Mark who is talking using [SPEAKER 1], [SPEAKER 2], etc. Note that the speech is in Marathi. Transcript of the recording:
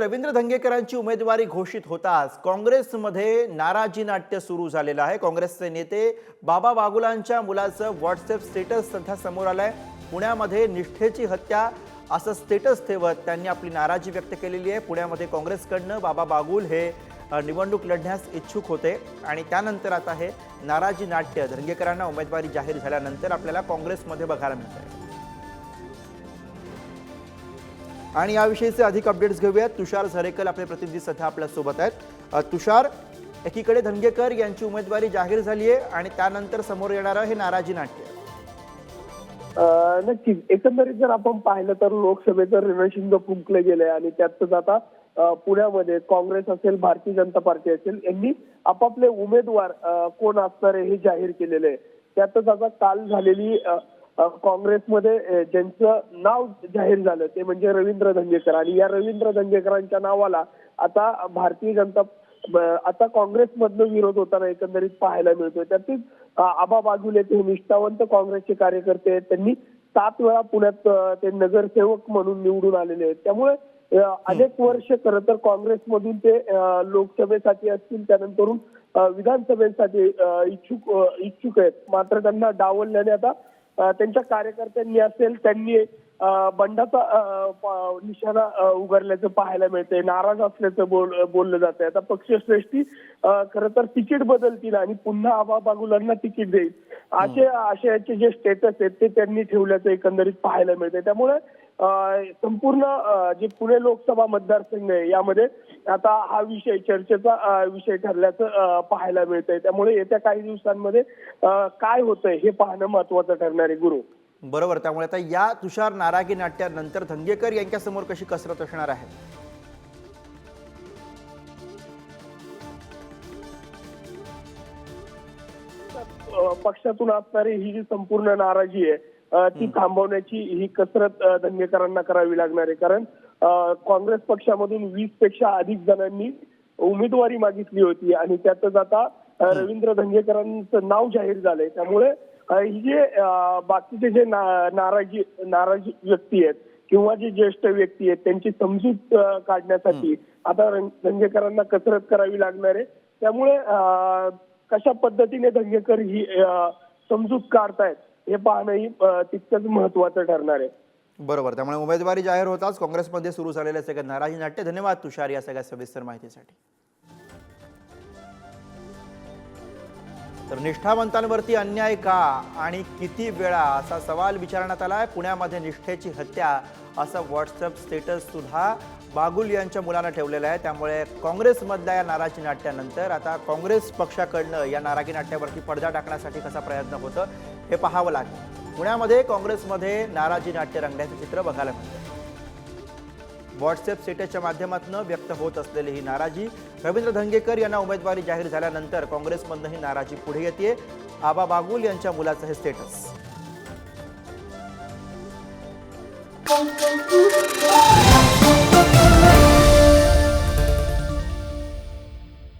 [SPEAKER 1] रवींद्र धंगेकरांची उमेदवारी घोषित होताच काँग्रेसमध्ये नाराजी नाट्य सुरू झालेलं आहे. काँग्रेसचे नेते बाबा बागुलांच्या मुलाचं व्हॉट्सअप स्टेटस सध्या समोर आलंय. पुण्यामध्ये निष्ठेची हत्या असं स्टेटस ठेवत त्यांनी आपली नाराजी व्यक्त केलेली आहे. पुण्यामध्ये काँग्रेसकडनं बाबा बागुल हे निवडणूक लढण्यास इच्छुक होते. आणि त्यानंतर आता हे नाराजी नाट्य धंगेकरांना उमेदवारी जाहीर झाल्यानंतर आपल्याला काँग्रेसमध्ये बघायला मिळतं आणि याविषयीचे अधिक अपडेट्स घेऊयात. तुषार झरेकल आपले प्रतिनिधी सध्या आपल्यासोबत आहेत. तुषार एकीकडे धनगेकर यांची उमेदवारी जाहीर झाली आहे आणि त्यानंतर समोर येणारं हे नाराजी नाट्य.
[SPEAKER 2] नक्कीच. एकंदरीत जर आपण पाहिलं तर लोकसभेचं रणशिंग फुंकले गेले आणि त्यातच आता पुण्यामध्ये काँग्रेस असेल भारतीय जनता पार्टी असेल यांनी आपापले उमेदवार कोण असणार आहे हे जाहीर केलेले आहे. त्यातच आता काल झालेली काँग्रेसमध्ये ज्यांचं नाव जाहीर झालं ते म्हणजे रवींद्र धंगेकर आणि या रवींद्र धंगेकरांच्या नावाला आता भारतीय जनता आता काँग्रेसमधनं विरोध होताना एकंदरीत पाहायला मिळतोय. त्यातच अ, आबा बाजूले ते निष्ठावंत काँग्रेसचे कार्यकर्ते आहेत. त्यांनी सात वेळा पुण्यात ते नगरसेवक म्हणून निवडून आलेले आहेत. त्यामुळे अनेक वर्ष खरं तर काँग्रेसमधून ते लोकसभेसाठी असतील त्यानंतरून विधानसभेसाठी इच्छुक इच्छुक आहेत. मात्र त्यांना डावलल्याने आता त्यांच्या कार्यकर्त्यांनी असेल त्यांनी बंडाचा निशाणा उगारल्याचं पाहायला मिळतंय. नाराज असल्याचं बोल बोललं जात आहे आता पक्षश्रेष्ठी अ, खरं तर तिकीट बदलतील आणि पुन्हा आबा बागुलांना तिकीट देईल. असे आशयाचे जे स्टेटस आहेत ते त्यांनी ठेवल्याचं एकंदरीत पाहायला मिळतंय. त्यामुळे संपूर्ण जे पुणे लोकसभा मतदारसंघ आहे यामध्ये आता हा विषय चर्चेचा विषय ठरल्याचं पाहायला मिळतंय. त्यामुळे येत्या काही दिवसांमध्ये काय होतंय हे पाहणं महत्वाचं ठरणार आहे गुरु.
[SPEAKER 1] बरोबर. त्यामुळे आता या तुषार नारागी नाट्यानंतर धंगेकर यांच्यासमोर कशी कसरत असणार आहे?
[SPEAKER 2] पक्षातून असणारी ही जी संपूर्ण नाराजी आहे ती थांबवण्याची ही कसरत अ, धंगेकरांना करावी लागणार आहे. कारण काँग्रेस पक्षामधून वीसपेक्षा अधिक जणांनी उमेदवारी मागितली होती आणि त्यातच आता रवींद्र धंगेकरांचं नाव जाहीर झालंय. त्यामुळे ही जे बाकीचे जे नाराजी नाराजी व्यक्ती आहेत किंवा जे ज्येष्ठ व्यक्ती आहेत त्यांची समजूत काढण्यासाठी आता धंगेकरांना कसरत करावी लागणार आहे. त्यामुळे कशा पद्धतीने धंगेकर ही समजूत काढतायत हे पाहणंही तितकंच महत्वाचं ठरणार आहे.
[SPEAKER 1] बरोबर. त्यामुळे उमेदवारी जाहीर होताच काँग्रेसमध्ये सुरू झालेल्या सगळं नाराजी नाट्य. धन्यवाद तुषार या सगळ्या सविस्तर माहितीसाठी. तर निष्ठावंतांवरती अन्याय का आणि किती वेळा असा सवाल विचारण्यात आला आहे पुण्यामध्ये निष्ठेची हत्या असा व्हॉट्सअप स्टेटस सुद्धा बागुल यांच्या मुलानं ठेवलेलं आहे. त्यामुळे काँग्रेसमधल्या या नाराजी नाट्यानंतर आता काँग्रेस पक्षाकडनं या नाराजी नाट्यावरती पडदा टाकण्यासाठी कसा प्रयत्न होतं हे पाहावं लागेल. पुण्यामध्ये काँग्रेसमध्ये नाराजी नाट्य रंगण्याचं चित्र बघायला मिळतं व्हॉट्सअप स्टेटसच्या माध्यमातून व्यक्त होत असलेली ही नाराजी. रवींद्र धंगेकर यांना उमेदवारी जाहीर झाल्यानंतर काँग्रेसमधनं ही नाराजी पुढे येते आबा बागुल यांच्या मुलाचं हे स्टेटस.